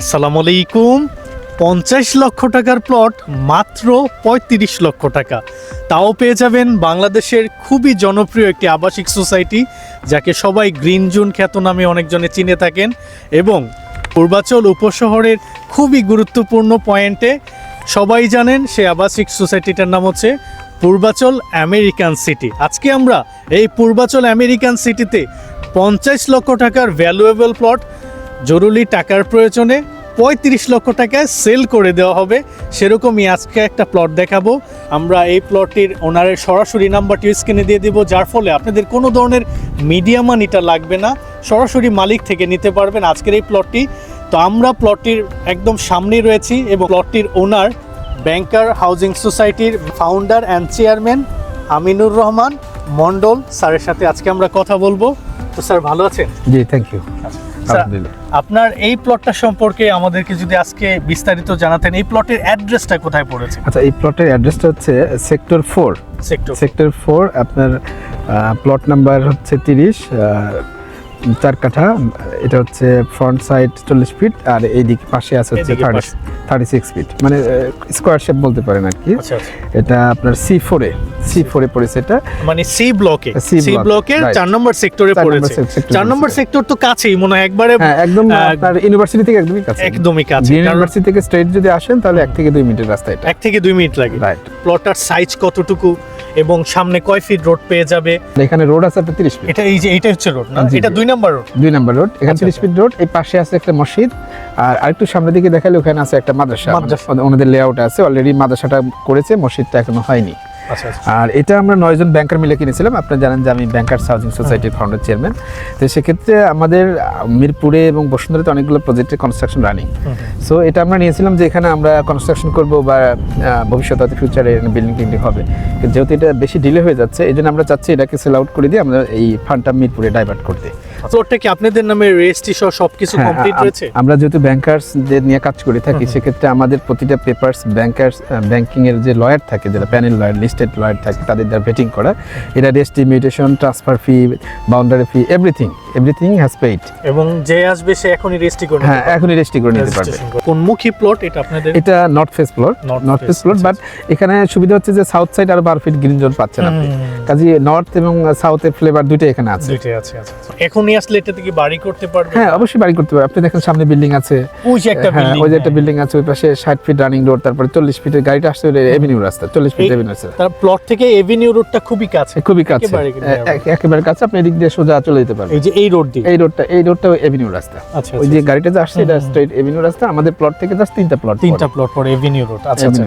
আসসালামু আলাইকুম। পঞ্চাশ লক্ষ টাকার প্লট মাত্র পঁয়ত্রিশ লক্ষ টাকা। তাও পেয়ে যাবেন বাংলাদেশের খুবই জনপ্রিয় একটি আবাসিক সোসাইটি, যাকে সবাই গ্রিন জোন খ্যাত নামে অনেকজনে চিনে থাকেন এবং পূর্বাচল উপশহরের খুবই গুরুত্বপূর্ণ পয়েন্টে সবাই জানেন সে আবাসিক সোসাইটিটার নাম হচ্ছে পূর্বাচল আমেরিকান সিটি। আজকে আমরা এই পূর্বাচল আমেরিকান সিটিতে পঞ্চাশ লক্ষ টাকার ভ্যালুয়েবল প্লট জরুরি টাকার প্রয়োজনে পঁয়ত্রিশ লক্ষ টাকায় সেল করে দেওয়া হবে। সেরকমই আজকে একটা প্লট দেখাবো। আমরা এই প্লটটির ওনারের সরাসরি নাম্বারটি স্ক্রিনে দিয়ে দিব যার ফলে আপনাদের কোনো ধরনের মিডিয়া মানিটা লাগবে না। সরাসরি মালিক থেকে নিতে পারবেন আজকের এই প্লটটি তো আমরা প্লটটির একদম সামনেই রয়েছি এবং প্লটটির ওনার ব্যাংকার হাউজিং সোসাইটির founder and chairman Aminur Rahman Mondal স্যারের সাথে আজকে আমরা কথা বলব। তো স্যার ভালো আছেন? জি থ্যাংক ইউ আলহামদুলিল্লাহ আপনার এই প্লটটা সম্পর্কে আমাদেরকে যদি আজকে বিস্তারিত জানাতেন এই প্লটের অ্যাড্রেসটা কোথায় পড়েছে? আচ্ছা এই প্লটের অ্যাড্রেসটা হচ্ছে sector four sector sector four আপনার প্লট নাম্বার হচ্ছে তিরিশ চার কাঠা এটা হচ্ছে ফ্রন্ট সাইড চল্লিশ ফিট আর এইদিকে পাশে আছে হচ্ছে থার্টি থার্টি সিক্স ফিট মানে স্কোয়ার শেপ বলতে পারেন আর কি। আচ্ছা আচ্ছা। এটা আপনার সি ফোরে সি ফোরে পড়েছে এটা। মানে সি ব্লকে সি ব্লকের চার নম্বর সেক্টরে পড়েছে। চার নম্বর সেক্টর তো কাছেই মনে হয় একবারে হ্যাঁ একদম আপনার ইউনিভার্সিটি থেকে একদমই কাছে একদমই কাছে ইউনিভার্সিটি থেকে স্ট্রেট যদি আসেন তাহলে এক থেকে দুই মিনিটের রাস্তা এটা। এক থেকে দুই মিনিট লাগে। রাইট প্লটার সাইজ কতটুকু? এবং সামনে কয় ফিট রোড পেয়ে যাবে? এখানে রোড আছে একটা তিরিশ ফিট এটা এই যে এটা হচ্ছে রোড না? এটা দুই নাম্বার রোড দুই নাম্বার রোড এখানে আচ্ছা, তিরিশ আচ্ছা। ফিট রোড এই পাশে আছে একটা মসজিদ আর আরেকটু সামনের দিকে দেখালে ওখানে আছে একটা মাদ্রাসা। ওনাদের লেআউট আছে অলরেডি মাদ্রাসাটা করেছে মসজিদটা এখনও হয়নি। আচ্ছা আচ্ছা আর এটা আমরা নয়জন ব্যাংকার মিলে কিনেছিলাম। আপনারা জানেন যে আমি ব্যাংকার্স হাউজিং সোসাইটির ফাউন্ডার চেয়ারম্যান তো সেক্ষেত্রে আমাদের মিরপুরে এবং বসুন্ধরাতে অনেকগুলো প্রজেক্টের কনস্ট্রাকশন রানিং সো এটা আমরা নিয়েছিলাম যে এখানে আমরা কনস্ট্রাকশন করব বা ভবিষ্যতে হয়তো ফিউচারে বিল্ডিং টিল্ডিং হবে। যেহেতু এটা বেশি ডিলে হয়ে যাচ্ছে এই জন্য আমরা চাচ্ছি এটাকে সেল আউট করে দিয়ে আমরা এই ফান্ডটা মিরপুরে ডাইভার্ট করতে। প্লটটা কি আপনাদের নামে রেজিস্ট্রি সহ সবকিছু হ্যাঁ, কমপ্লিট রয়েছে? আমরা যেহেতু ব্যাংকার্সদের নিয়ে কাজ করে থাকি সেক্ষেত্রে আমাদের প্রতিটা পেপারস ব্যাংকার্স ব্যাংকিং এর যে লয়ার থাকে যারা প্যানেল লয়ার লিস্টেড লয়ার থাকে তাদের দ্বারা ভেটিং করা এটা rest mutation transfer fee boundary fee everything everything has paid এবং যে আসবে সে এখনই রেজিস্ট্রি করে হ্যাঁ এখনই রেজিস্ট্রি করে নিতে পারবে। কোন মুখী প্লট এটা আপনাদের? এটা north face North north face আচ্ছা, বাট এখানে সুবিধা হচ্ছে যে সাউথ সাইড আর বারো ফিট গ্রিন জোন পাচ্ছেন আপনি। কাজে নর্থ এবং সাউথের ফ্লেভার দুইটাই এখানে আছে। দুইটাই আছে আচ্ছা। এখনই আসলে এটা থেকে বাড়ি করতে পারবে? হ্যাঁ অবশ্যই বাড়ি করতে পারবে। আপনি দেখেন সামনে বিল্ডিং আছে। ওই যে একটা হ্যাঁ, বিল্ডিং ওই যে একটা বিল্ডিং আছে ওই পাশে ষাট ফিট রানিং রোড তারপরে চল্লিশ ফিটের গাড়িটা আসছে এভিনিউ রাস্তা চল্লিশ ফিট এভিনিউ রাস্তা। তার প্লট থেকে এভিনিউ রোডটা খুবই কাছে। খুবই কাছে। একেবারে কাছে। আপনি এদিক দিয়ে সোজা চলে যেতে পারবেন। এই যে এই রোড দিয়ে। এই রোডটা এই রোডটা এভিনিউ রাস্তা। আচ্ছা ওই আচ্ছা, যে আচ্ছা। গাড়িটা যে আসছে এটা। স্ট্রেট এভিনিউ রাস্তা। আমাদের প্লট থেকে জাস্ট তিনটা প্লট তিনটা প্লট পরে এভিনিউ রোড আচ্ছা আচ্ছা।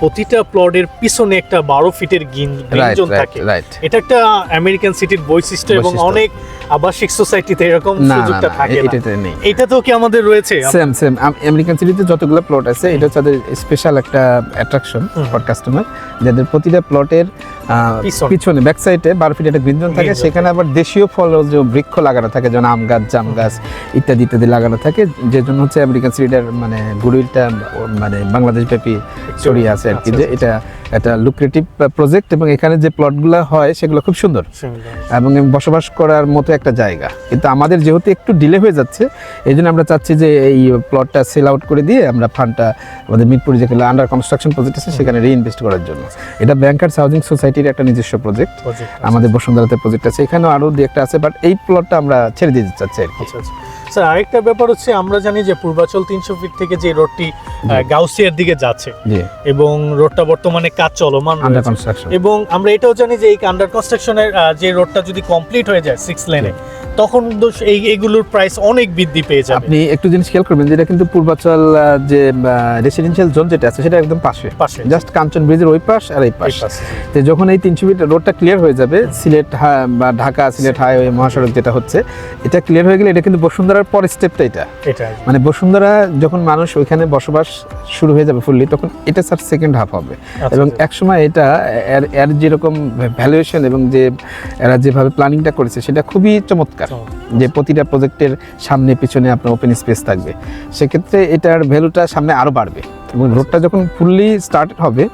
প্রতিটা প্লটের পিছনে একটা বারো ফিটের গ্রিন রাইট থাকে। রাইট এটা একটা আমেরিকান সিটির বৈশিষ্ট্য এবং অনেক আবাসিক সোসাইটিতে এরকম সুযোগটা থাকে না। এটাতে নেই। এটা তো কি আমাদের রয়েছে? সেম সেম আমেরিকান সিটিতে যতগুলো প্লট আছে এটা তাদের স্পেশাল একটা অ্যাট্রাকশন ফর কাস্টমার যাদের প্রতিটা প্লটের পিছনে। ব্যাক সাইডে বারো ফিট একটা গ্রিনজোন থাকে সেখানে আবার দেশীয় ফল যে বৃক্ষ লাগানো থাকে যেমন আম গাছ জাম গাছ ইত্যাদি ইত্যাদি লাগানো থাকে যে জন্য হচ্ছে আমেরিকান সিটিটার মানে গুডউইলটা মানে বাংলাদেশ ব্যাপী ছড়িয়ে আছে আর কি। আচ্ছা, যে এটা একটা লুক্রেটিভ প্রজেক্ট এবং এখানে যে প্লটগুলো হয় সেগুলো খুব সুন্দর। এবং বসবাস করার মতো একটা জায়গা। কিন্তু আমাদের যেহেতু একটু ডিলে হয়ে যাচ্ছে এই জন্য আমরা চাচ্ছি যে এই প্লটটা সেল আউট করে দিয়ে আমরা ফান্ডটা আমাদের মিরপুর যেখানে আন্ডার কনস্ট্রাকশন প্রজেক্ট আছে সেখানে রিইনভেস্ট করার জন্য। এটা ব্যাংকার্স হাউজিং সোসাইটির একটা নিজস্ব প্রজেক্ট আমাদের বসুন্ধরাতে প্রজেক্ট আছে। এখানেও আরও দু একটা আছে বাট এই প্লটটা আমরা ছেড়ে দিতে চাচ্ছি আর কি। আচ্ছা আচ্ছা। স্যার আরেকটা ব্যাপার হচ্ছে আমরা জানি যে পূর্বাচল তিনশো ফিট থেকে যে রোডটি গাউসিয়ার দিকে যাচ্ছে এবং রোডটা বর্তমানে কাজ চলমান এবং আমরা এটাও জানি যে এই আন্ডার কনস্ট্রাকশনের যে রোডটা যদি কমপ্লিট হয়ে যায় সিক্স লেনে তখন এই এগুলোর প্রাইস অনেক বৃদ্ধি পেয়ে যাবে। আপনি একটু জিনিস খেয়াল করবেন যেটা কিন্তু পূর্বাচল যে রেসিডেন্সিয়াল জোন যেটা আছে সেটা একদম পাশে। পাশে। জাস্ট কাঞ্চন ব্রিজের ওই পাশ আর এই পাশ। তো যখন এই তিনশো ফিট রোডটা ক্লিয়ার হয়ে যাবে সিলেট বা ঢাকা সিলেট হাইওয়ে মহাসড়ক যেটা হচ্ছে এটা ক্লিয়ার হয়ে গেলে এটা কিন্তু বসুন্ধরার পরের স্টেপটা এটা। এটা মানে বসুন্ধরা যখন মানুষ ওইখানে বসবাস শুরু হয়ে যাবে ফুললি তখন এটা স্যার সেকেন্ড হাফ হবে। আচ্ছা, এবং আচ্ছা। এক সময় এটা এর এর যেরকম ভ্যালুয়েশন এবং যে এরা যেভাবে প্ল্যানিংটা করেছে সেটা খুবই চমৎকার। যে প্রতিটা প্রজেক্টের সামনে, পিছনে আপনার ওপেন স্পেস থাকবে। সেক্ষেত্রে এটার ভ্যালুটা সামনে আরও বাড়বে। এবং রোডটা যখন ফুললি স্টার্ট হবে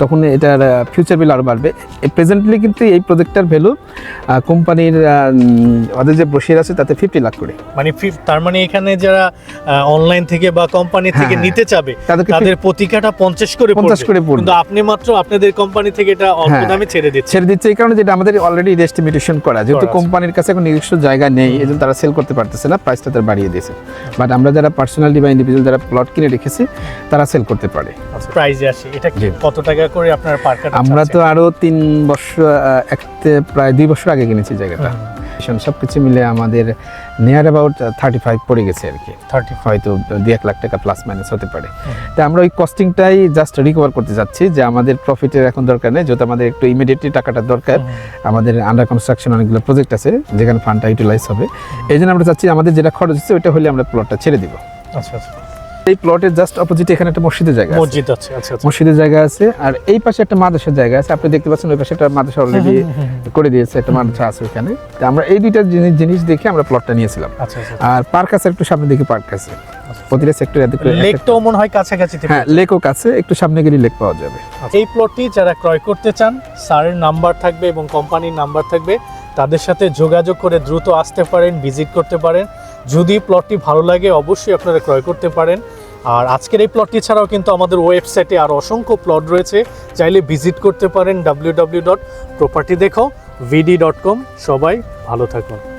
তখন এটার ফিউচার বিল আরও বাড়বে প্রেজেন্টলি কিন্তু এই প্রজেক্টটার ভ্যালু কোম্পানির ওদের যে ব্রোশিয়ার আছে তাতে ফিফটি লাখ করে মানে তার মানে এখানে যারা অনলাইন থেকে বা কোম্পানি থেকে হ্যাঁ, নিতে চাবে তাদের প্রতিকাটা পঞ্চাশ করে 50 পড়বে। করে পড়বে। কিন্তু আপনি মাত্র আপনাদের কোম্পানি থেকে এটা অল্প হ্যাঁ। দামে ছেড়ে দিচ্ছেন ছেড়ে দিচ্ছে এই কারণে যেটা আমাদের অলরেডি এস্টিমেটেশন করা যেহেতু কোম্পানির কাছে এখন নিজস্ব জায়গা নেই এই তারা সেল করতে পারতেছে না প্রাইসটা তারা বাড়িয়ে দিয়েছে বাট আমরা যারা পার্সোনালি বা ইন্ডিভিজুয়াল যারা প্লট কিনে রেখেছি তারা সেল করতে পারে। প্রাইজে আসে। এটা কত টাকা করে আপনার পার কাটা আমরা তো আরও তিন বছর প্রায় দুই বছর আগে কিনেছি জায়গাটা। সব কিছু মিলে আমাদের নিয়ার অ্যাবাউট থার্টি ফাইভ পড়ে গেছে আর কি। থার্টি হয়তো দু এক লাখ টাকা প্লাস মাইনাস হতে পারে। তা আমরা ওই কস্টিংটাই জাস্ট রিকভার করতে যাচ্ছি যে আমাদের প্রফিটের এখন দরকার নেই যেহেতু আমাদের একটু ইমিডিয়েটলি টাকাটা দরকার। আমাদের আন্ডার কনস্ট্রাকশন অনেকগুলো প্রজেক্ট আছে যেখানে ফান্ডটা ইউটিলাইজ হবে। এই জন্য আমরা চাচ্ছি আমাদের যেটা খরচ হচ্ছে ওইটা হলে আমরা প্লটটা ছেড়ে দিব। আচ্ছা আচ্ছা। এই প্লটের জাস্ট অপোজিটে এখানে একটা মসজিদের জায়গা আছে। মসজিদ আছে আচ্ছা আচ্ছা। মসজিদের জায়গা আছে আর এই পাশে একটা মাদ্রাসার জায়গা আছে। আপনি দেখতে পাচ্ছেন ওই পাশে একটা মাদ্রাসা অলরেডি করে দিয়েছে একটা মাদ্রাসা আছে ওখানে তো আমরা এই দুইটা জিনিস জিনিস দেখে আমরা প্লটটা নিয়েছিলাম। আচ্ছা আচ্ছা আর পার্ক আছে একটু সামনে দিকে পার্ক আছে। প্রতিটা সেক্টর লেকটাও মনে হয় কাছাকাছি হ্যাঁ লেকও কাছে একটু সামনে গেলে লেক পাওয়া যাবে। এই প্লটটি যারা ক্রয় করতে চান স্যারের নাম্বার থাকবে এবং কোম্পানির নাম্বার থাকবে তাদের সাথে যোগাযোগ করে দ্রুত আসতে পারেন ভিজিট করতে পারেন। যদি প্লটটি ভালো লাগে, অবশ্যই আপনারা ক্রয় করতে পারেন। আর আজকের এই প্লটটি ছাড়াও কিন্তু আমাদের ওয়েবসাইটে আর অসংখ্য প্লট রয়েছে। চাইলে ভিজিট করতে পারেন ডাব্লিউ ডট প্রপার্টি দেখো ভিডি ডট কম সবাই ভালো থাকুন।